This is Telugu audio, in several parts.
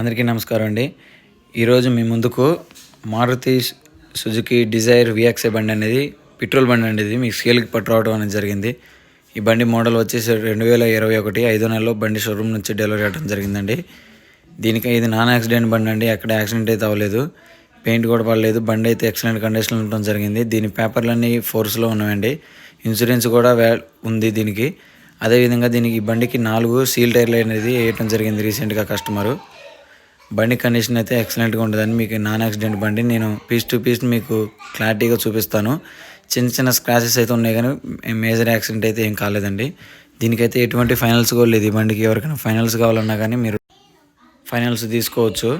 అందరికీ నమస్కారం అండి. ఈరోజు మీ ముందుకు మారుతి సుజుకి డిజైర్ విఎక్సే బండి అనేది పెట్రోల్ బండి అనేది మీకు సేల్కి పట్టురావడం అనేది జరిగింది. ఈ బండి మోడల్ వచ్చేసి రెండు వేల ఇరవై ఒకటి ఐదో నెలలో బండి షోరూమ్ నుంచి డెలివరీ అవ్వడం జరిగిందండి. దీనికి ఇది నాన్ యాక్సిడెంట్ బండి అండి. ఎక్కడ యాక్సిడెంట్ అయితే అవ్వలేదు. పెయింట్ కూడా పడలేదు. బండి అయితే ఎక్సలెంట్ కండిషన్లో ఉండడం జరిగింది. దీని పేపర్లన్నీ ఫోర్స్లో ఉన్నాయండి. ఇన్సూరెన్స్ కూడా వే ఉంది దీనికి. అదేవిధంగా దీనికి ఈ బండికి నాలుగు సీల్ టైర్లు అనేది వేయటం జరిగింది రీసెంట్గా కస్టమరు. బండి కండిషన్ అయితే ఎక్సలెంట్గా ఉంటుందని మీకు నాన్ యాక్సిడెంట్ బండి నేను పీస్ టు పీస్ మీకు క్లారిటీగా చూపిస్తాను. చిన్న చిన్న స్క్రాచెస్ అయితే ఉన్నాయి కానీ మేజర్ యాక్సిడెంట్ అయితే ఏం కాలేదండి. దీనికైతే ఎటువంటి ఫైనల్స్ కూడా లేదు. ఈ బండికి ఎవరికైనా ఫైనల్స్ కావాలన్నా కానీ మీరు ఫైనల్స్ తీసుకోవచ్చు.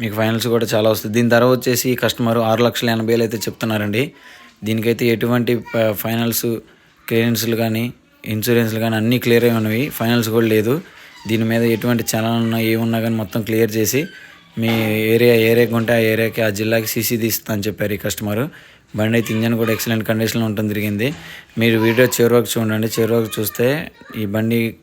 మీకు ఫైనల్స్ కూడా చాలా వస్తుంది దీని ధర వచ్చేసి కస్టమర్ ఆరు లక్షల ఎనభై వేలు అయితే చెప్తున్నారండి. దీనికైతే ఎటువంటి ఫైనల్స్ క్లియరెన్స్లు కానీ ఇన్సూరెన్స్లు కానీ అన్నీ క్లియర్ అయి ఉన్నవి. ఫైనల్స్ కూడా లేదు. దీని మీద ఎటువంటి చలనం ఉన్నా ఏమున్నా కానీ మొత్తం క్లియర్ చేసి మీ ఏరియా ఏరియాకి ఉంటే ఆ ఏరియాకి ఆ జిల్లాకి సీసీ తీస్తా అని చెప్పారు ఈ కస్టమర్. బండి అయితే ఇంజన్ కూడా ఎక్సలెంట్ కండిషన్లో ఉంటుంది తిరిగింది మీరు వీడియో చివరికి చూడండి. చివరికి చూస్తే ఈ బండి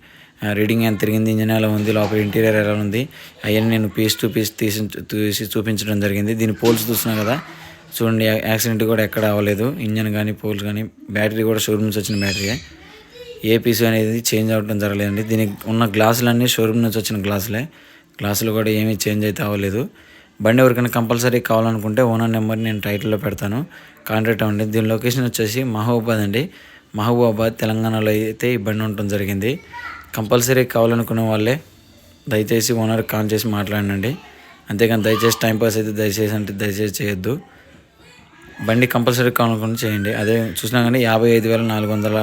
రీడింగ్ ఎంత తిరిగింది ఇంజన్ ఎలా ఉంది లోపల ఇంటీరియర్ ఎలా ఉంది అవన్నీ నేను పీస్ టు పీస్ తీసి తీసి చూపించడం జరిగింది. దీని పోల్స్ చూసినా కదా. చూడండి యాక్సిడెంట్ కూడా ఎక్కడ అవ్వలేదు. ఇంజన్ కానీ పోల్స్ కానీ బ్యాటరీ కూడా షోరూమ్స్ వచ్చిన బ్యాటరీ ఏ పీస్ అనేది చేంజ్ అవ్వడం జరగలేదండి. దీనికి ఉన్న గ్లాసులన్నీ షోరూమ్ నుంచి వచ్చిన గ్లాసులే. గ్లాసులు కూడా ఏమీ చేంజ్ అయితే అవ్వలేదు. బండి ఎవరికైనా కంపల్సరీ కావాలనుకుంటే ఓనర్ నెంబర్ నేను టైటిల్లో పెడతాను. కాంటాక్ట్ అవ్వండి. దీని లొకేషన్ వచ్చేసి మహబూబాద్ అండి. మహబూబాబాద్ తెలంగాణలో అయితే ఈ బండి ఉండటం జరిగింది. కంపల్సరీ కావాలనుకునే వాళ్ళే దయచేసి ఓనర్ కాల్ చేసి మాట్లాడండి. అంతేకాని దయచేసి టైంపాస్ అయితే దయచేసి అంటే దయచేసి చేయొద్దు. బండి కంపల్సరీ కావాలనుకుని చేయండి. అదే చూసినా కానీ యాభై ఐదు వేల నాలుగు వందల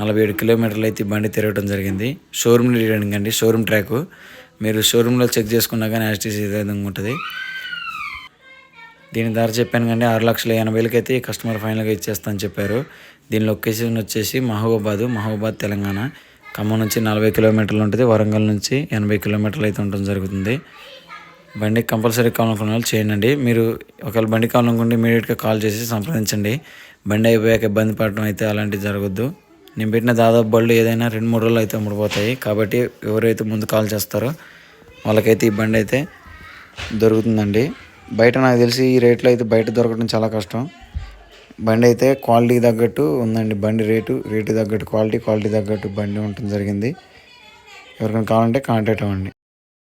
నలభై ఏడు కిలోమీటర్లు అయితే బండి తిరగడం జరిగింది. షోరూమ్ రీడింగ్ అండి షోరూమ్ ట్రాక్ మీరు షోరూంలో చెక్ చేసుకున్నా కానీ యాస్టీస్ ఇదే విధంగా ఉంటుంది. దీని ధర చెప్పాను కానీ ఆరు లక్షల ఎనభై వేలకి అయితే కస్టమర్ ఫైనల్గా ఇచ్చేస్తాను చెప్పారు. దీని లొకేషన్ వచ్చేసి మహబూబాద్ మహబూబాద్ తెలంగాణ. ఖమ్మం నుంచి నలభై కిలోమీటర్లు ఉంటుంది. వరంగల్ నుంచి ఎనభై కిలోమీటర్లు అయితే ఉండడం జరుగుతుంది. బండి కంపల్సరీ కావాలనుకున్న వాళ్ళు చేయండి. మీరు ఒకవేళ బండి కావాలనుకుంటే ఇమీడియట్గా కాల్ చేసి సంప్రదించండి. బండి అయిపోయాక ఇబ్బంది పడడం అయితే అలాంటివి జరగద్దు. నేను పెట్టిన దాదాపు బళ్ళు ఏదైనా రెండు మూడు రోజులు అయితే అమ్ముడిపోతాయి కాబట్టి ఎవరైతే ముందు కాల్ చేస్తారో వాళ్ళకైతే ఈ బండి అయితే దొరుకుతుందండి. బయట నాకు తెలిసి ఈ రేట్లో అయితే బయట దొరకడం చాలా కష్టం. బండి అయితే క్వాలిటీ తగ్గట్టు ఉందండి. బండి రేటు రేటు తగ్గట్టు క్వాలిటీ క్వాలిటీ తగ్గట్టు బండి ఉండటం జరిగింది. ఎవరికైనా కావాలంటే కాంటాక్ట్ అవ్వండి.